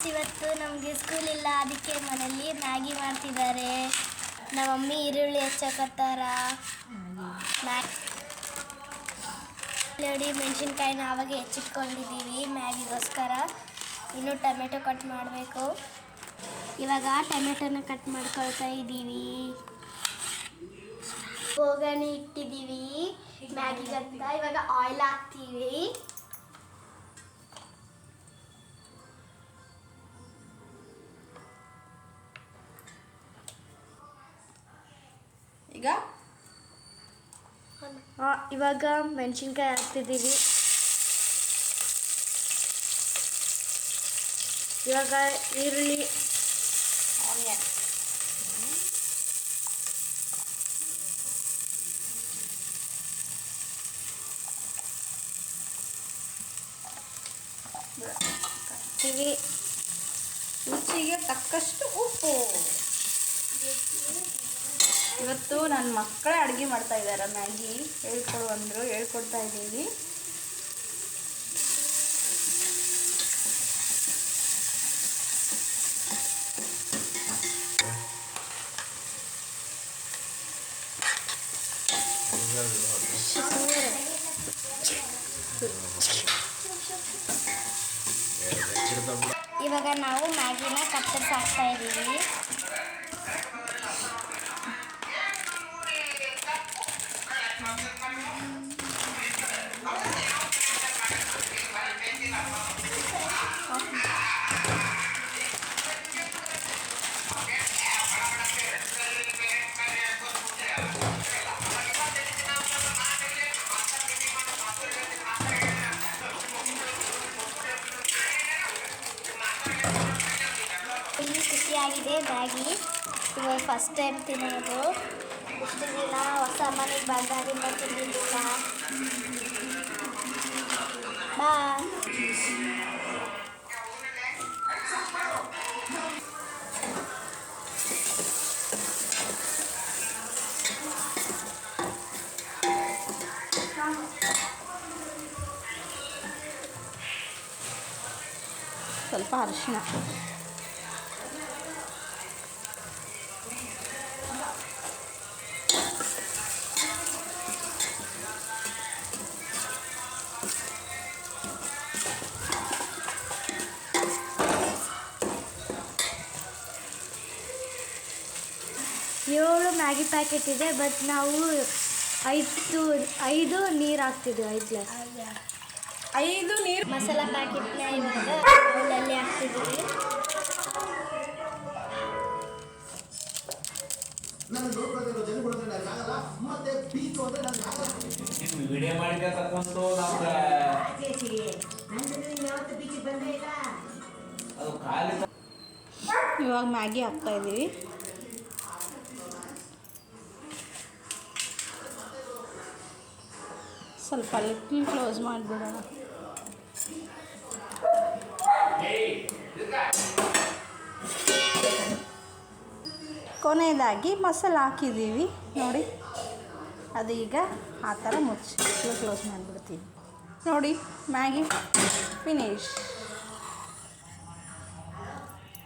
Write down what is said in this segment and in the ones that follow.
ಇವತ್ತು ನಮಗೆ ಸ್ಕೂಲ್ ಇಲ್ಲ, ಅದಕ್ಕೆ ಮನೆಯಲ್ಲಿ ಮ್ಯಾಗಿ ಮಾಡ್ತಿದ್ದಾರೆ. ನಮ್ಮ ಮಮ್ಮಿ ಈರುಳ್ಳಿ ಹೆಚ್ಚಕತ್ತಾರ ಮ್ಯಾಗಿ ಮೆಣಸಿನ್ಕಾಯಿನ ಆವಾಗ ಹೆಚ್ಚಿಟ್ಕೊಂಡಿದ್ದೀವಿ ಮ್ಯಾಗಿಗೋಸ್ಕರ ಇನ್ನು ಟೊಮೆಟೊ ಕಟ್ ಮಾಡಬೇಕು. ಇವಾಗ ಟೊಮೆಟೊನ ಕಟ್ ಮಾಡ್ಕೊಳ್ತಾ ಇದ್ದೀವಿ. ಬೋಗಣಿ ಇಟ್ಟಿದ್ದೀವಿ ಮ್ಯಾಗಿಗಂತ ಇವಾಗ ಆಯಿಲ್ ಹಾಕ್ತೀವಿ. ಈಗ ಆ, ಇವಾಗ ಮೆಣಸಿನ್ಕಾಯಿ ಹಾಕ್ತಿದ್ದೀವಿ ಇವಾಗ ಈರುಳ್ಳಿ ಆನಿಯನ್ ಹಾಕ್ತೀವಿ ರುಚಿಗೆ ತಕ್ಕಷ್ಟು ಉಪ್ಪು ಇವತ್ತು ನನ್ನ ಮಕ್ಕಳೇ ಅಡುಗೆ ಮಾಡ್ತಾ ಇದ್ದಾರೆ. ಮ್ಯಾಗಿ ಹೇಳ್ಕೊಡು ಅಂದರು, ಹೇಳ್ಕೊಡ್ತಾ ಇದ್ದೀವಿ ಇವಾಗ ನಾವು ಮ್ಯಾಗಿನ ಕತ್ತರಿಸಾಕ್ತಾ ಇದ್ದೀವಿ. ಖುಷಿಯಾಗಿದೆ ಮ್ಯಾಗಿ ಇವಾಗ ಫಸ್ಟ್ ಟೈಮ್ ತಿನ್ನೋದು ಇಷ್ಟು ದಿನ ಹೊಸ ಮನೆಗೆ ಬಂದಾಗಿಂದ ತಿಂದಿದ್ದಿಲ್ಲ ಬಾ ಸ್ವಲ್ಪ ಅರಿಶಿಣ ಏಳು ಮ್ಯಾಗಿ ಪ್ಯಾಕೆಟ್ ಇದೆ ಬಟ್ ನಾವು ಐದು ಐದು ನೀರು ಹಾಕ್ತಿದ್ವಿ ಐದು ಗ್ಲಾಸ್. ಐದು ನೀರು ಮಸಾಲ ಪ್ಯಾಕೆಟ್ನ ಇವಾಗ ಬೌಲಲ್ಲಿ ಹಾಕ್ತಿದ್ದೀವಿ ವಿಡಿಯೋ ಅದು ಖಾಲಿ ಇವಾಗ ಮ್ಯಾಗಿ ಹಾಕ್ತಾ ಇದ್ದೀವಿ. ಸ್ವಲ್ಪ ಲಿಟ್ಲ್ ಕ್ಲೋಸ್ ಮಾಡಿಬಿಡೋಣ. ಕೊನೆಯದಾಗಿ ಮಸಾಲೆ ಹಾಕಿದ್ದೀವಿ. ನೋಡಿ, ಅದು ಈಗ ಆ ಥರ ಮುಚ್ಚಿ ಕ್ಲೋಸ್ ಮಾಡಿಬಿಡ್ತೀವಿ ನೋಡಿ, ಮ್ಯಾಗಿ ಫಿನಿಶ್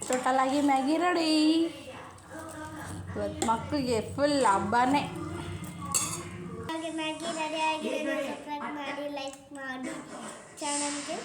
ಟೋಟಲಾಗಿ ಮ್ಯಾಗಿ ರೆಡಿ ಇವತ್ತು ಮಕ್ಕಳಿಗೆ ಫುಲ್ ಹಬ್ಬನೇ. ಚೆನ್ನಾಗಿ ರೆಡಿ ಆಗಿದೆ ಸಬ್ಸ್ಕ್ರೈಬ್ ಮಾಡಿ ಲೈಕ್ ಮಾಡಿ ಚಾನಲ್ಗೆ